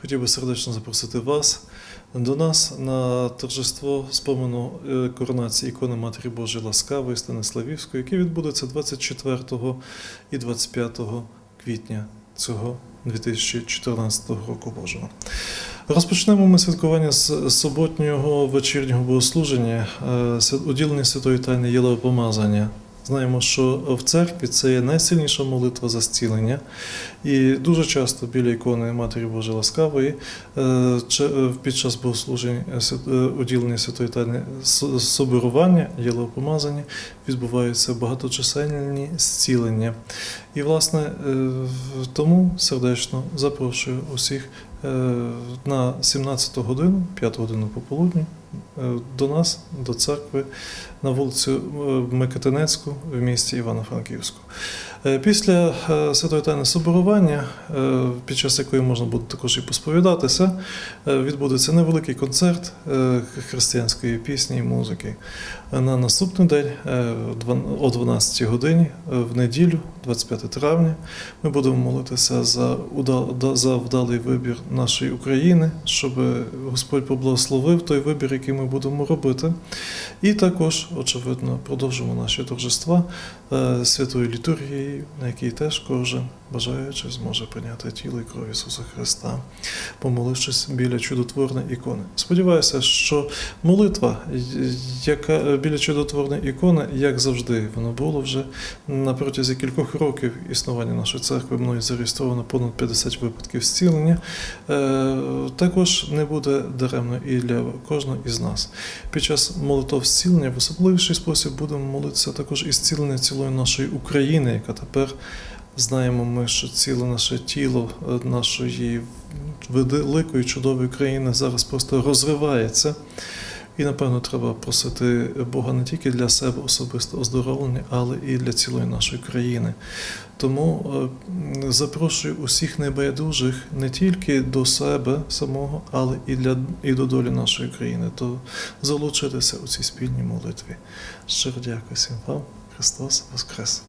Хотів би сердечно запросити вас до нас на торжество спомену е, коронації ікони Матері Божої Ласкавої Станиславівської, яке відбудеться 24 і 25 квітня цього 2014 року Божого. Розпочнемо ми святкування з суботнього вечірнього богослуження, е, уділення святої тайни Єлеопомазання. Знаємо, що в церкві це є найсильніша молитва за зцілення. І дуже часто біля ікони Матері Божої Ласкавої е, е, під час богослужень е, уділення святої тайни соборування, єлеопомазання відбуваються багаточисельні зцілення. І, власне, тому сердечно запрошую усіх на 17 годину, 5 годину пополудні, е, до нас, до церкви, на вулицю е, Микитинецьку в місті Івано-Франківську. Е, Після е, святої тайни соборування, е, під час якої можна буде також і посповідатися, е, відбудеться невеликий концерт е, християнської пісні і музики. Е, На наступний день, е, о 12 годині, е, в неділю, 25 травня, ми будемо молитися за, за вдалий вибір нашої України, щоб Господь поблагословив той вибір, який ми будемо робити. І також, очевидно, продовжимо наші торжества е, святою літургією, на якій теж кожен бажаючи зможе прийняти тіло і кров Ісуса Христа, помолившись біля чудотворної ікони. Сподіваюся, що молитва, яка біля чудотворної ікони, як завжди, воно було вже на протязі кількох років існування нашої церкви, мною зареєстровано понад 50 випадків зцілення, також не буде даремно і для кожного із нас. Під час молитов зцілення в особливіший спосіб будемо молитися також і зцілення цілої нашої України, яка тепер знаємо ми, що ціле наше тіло е, нашої великої чудової країни зараз просто розривається. І, напевно, треба просити Бога не тільки для себе особисто оздоровлення, але і для цілої нашої країни. Тому е, запрошую усіх небайдужих не тільки до себе самого, але і, для, і до долі нашої країни, то залучитися у цій спільній молитві. Щиро дякую всім вам. Христос Воскрес!